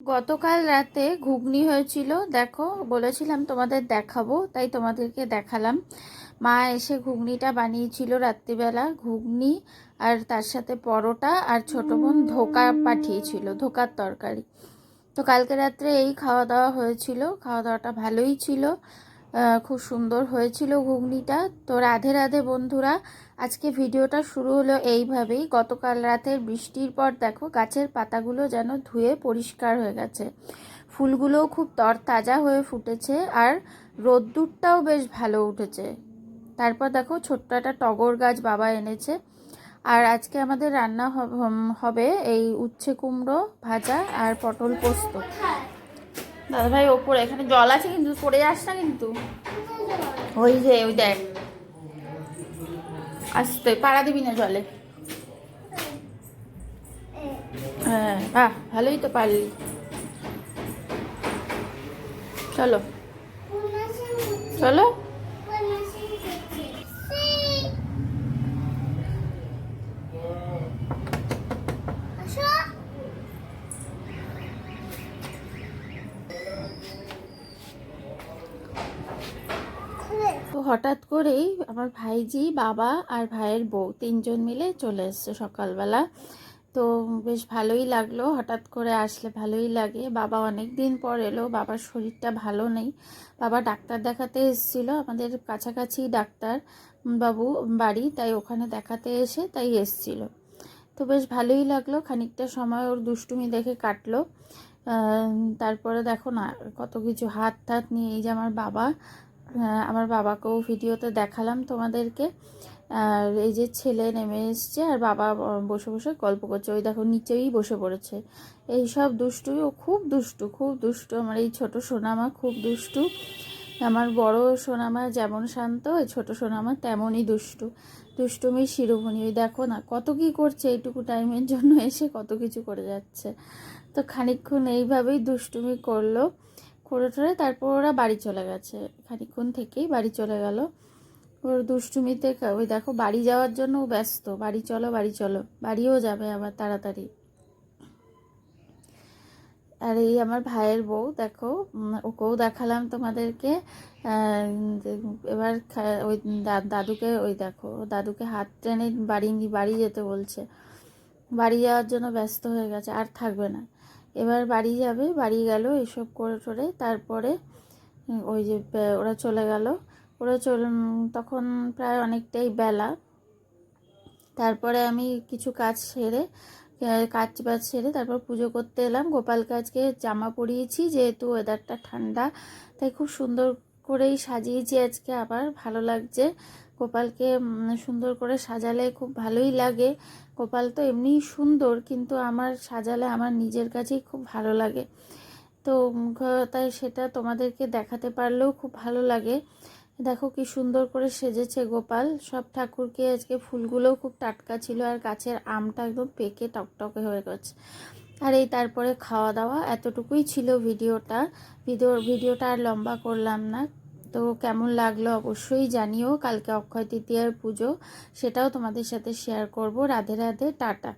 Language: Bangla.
গতকাল রাতে ঘুগনি হয়েছিল, দেখো, বলেছিলাম তোমাদের দেখাবো, তাই তোমাদেরকে দেখালাম। মা এসে ঘুগনিটা বানিয়েছিল রাত্রিবেলা, ঘুগনি আর তার সাথে পরোটা আর ছোট বোন ধোকা পাঠিয়েছিল, ধোকার তরকারি। তো কালকে রাত্রে এই খাওয়া দাওয়া হয়েছিল, খাওয়া দাওয়াটা ভালোই ছিল। খুব সুন্দর হয়েছিল ঘুগনিটা। তো রাধে রাধে বন্ধুরা, আজকে ভিডিওটা শুরু হলো এইভাবেই। গতকাল রাতের বৃষ্টির পর দেখো, গাছের পাতাগুলো যেন ধুয়ে পরিষ্কার হয়ে গেছে। ফুলগুলোও খুব তরতাজা হয়ে ফুটেছে আর রোদ্দুরটাও বেশ ভালো উঠেছে। তারপর দেখো, ছোট্ট একটা টগর গাছ বাবা এনেছে। আর আজকে আমাদের রান্না হব- এই উচ্ছে কুমড়ো ভাজা আর পটল পোস্ত। দাদা ভাই ওপরে, এখানে জল আছে কিন্তু, পড়ে যাস না কিন্তু। ওই যে, ওই দেখ। আসতে পাড়া দিবি না জলে? হ্যাঁ বাহ, ভালোই তো পারলি। চলো। চলো তো হঠাৎ করেই আমার ভাইজি, বাবা আর ভাইয়ের বউ তিনজন মিলে চলে এসছে সকালবেলা। তো বেশ ভালোই লাগল, হঠাৎ করে আসলে ভালোই লাগে। বাবা অনেক দিন পর এলো, বাবার শরীরটা ভালো নেই। বাবা ডাক্তার দেখাতে এসেছিল, আমাদের কাছাকাছি ডাক্তার বাবু বাড়ি, তাই ওখানে দেখাতে এসে তাই এসছিল। তো বেশ ভালোই লাগল, খানিকটা সময় ওর দুষ্টুমি দেখে কাটলো। তারপরে দেখো না, কত কিছু হাত টাত নিয়ে, এই যে আমার বাবা আমার বাবাকেও ভিডিওতে দেখালাম তোমাদেরকে। আর এই যে ছেলে নেমে এসছে আর বাবা বসে বসে গল্প করছে। ওই দেখো নিচেই বসে পড়েছে। এই সব দুষ্টুই ও খুব দুষ্টু খুব দুষ্টু। আমার এই ছোট সোনামা খুব দুষ্টু। আমার বড় সোনামা যেমন শান্ত ওই ছোট সোনামা তেমনই দুষ্টু। দুষ্টুমি শিরোমণি। ওই দেখো না, কত কি করছে এইটুকু টাইমের জন্য এসে কত কিছু করে যাচ্ছে। তো খানিকক্ষণ এইভাবেই দুষ্টুমি করল। করে টরে তারপর ওরা বাড়ি চলে গেছে। খানিকক্ষণ থেকেই বাড়ি চলে গেল। ওর দুষ্টুমিতে ওই দেখো বাড়ি যাওয়ার জন্য ও ব্যস্ত। বাড়ি চলো বাড়ি চলো। বাড়িও যাবে আবার তাড়াতাড়ি। আর এই আমার ভাইয়ের বউ, দেখো ওকেও দেখালাম তোমাদেরকে। এবার ওই দাদুকে ওই দেখো, দাদুকে হাত টেনে বাড়ি বাড়ি যেতে বলছে। বাড়ি যাওয়ার জন্য ব্যস্ত হয়ে গেছে, আর থাকবে না। এবার বাড়ি যাবে, বাড়ি গেল, এসব করে টরে, তারপরে ওই যে ওরা চলে গেল। ওরা চল তখন প্রায় অনেকটাই বেলা। তারপরে আমি কিছু কাজ সেরে কাজ বাজ সেরে তারপর পুজো করতে এলাম। গোপাল কাজকে জামা পরিয়েছি, যেহেতু ওয়েদারটা ঠান্ডা, তাই খুব সুন্দর করেই সাজিয়েছি আজকে। আবার ভালো লাগছে। গোপালকে সুন্দর করে সাজালে খুব ভালোই লাগে। গোপাল তো এমনিই সুন্দর, কিন্তু আমার সাজালে আমার নিজের কাছেই খুব ভালো লাগে। তো তাই সেটা তোমাদেরকে দেখাতে পারলেও খুব ভালো লাগে। দেখো কি সুন্দর করে সেজেছে গোপাল। সব ঠাকুরকে আজকে ফুলগুলোও খুব টাটকা ছিল আর গাছের আমটা একদম পেকে টকটকে হয়ে গেছে। আর এই তারপরে খাওয়া দাওয়া এতটুকুই ছিল ভিডিওটা। ভিডিও, ভিডিওটা আর লম্বা করলাম না। তো কেমন লাগল অবশ্যই জানিও। কালকে অক্ষয় তৃতীয়ার পুজো, সেটাও তোমাদের সাথে শেয়ার করব। রাধে রাধে, টাটা।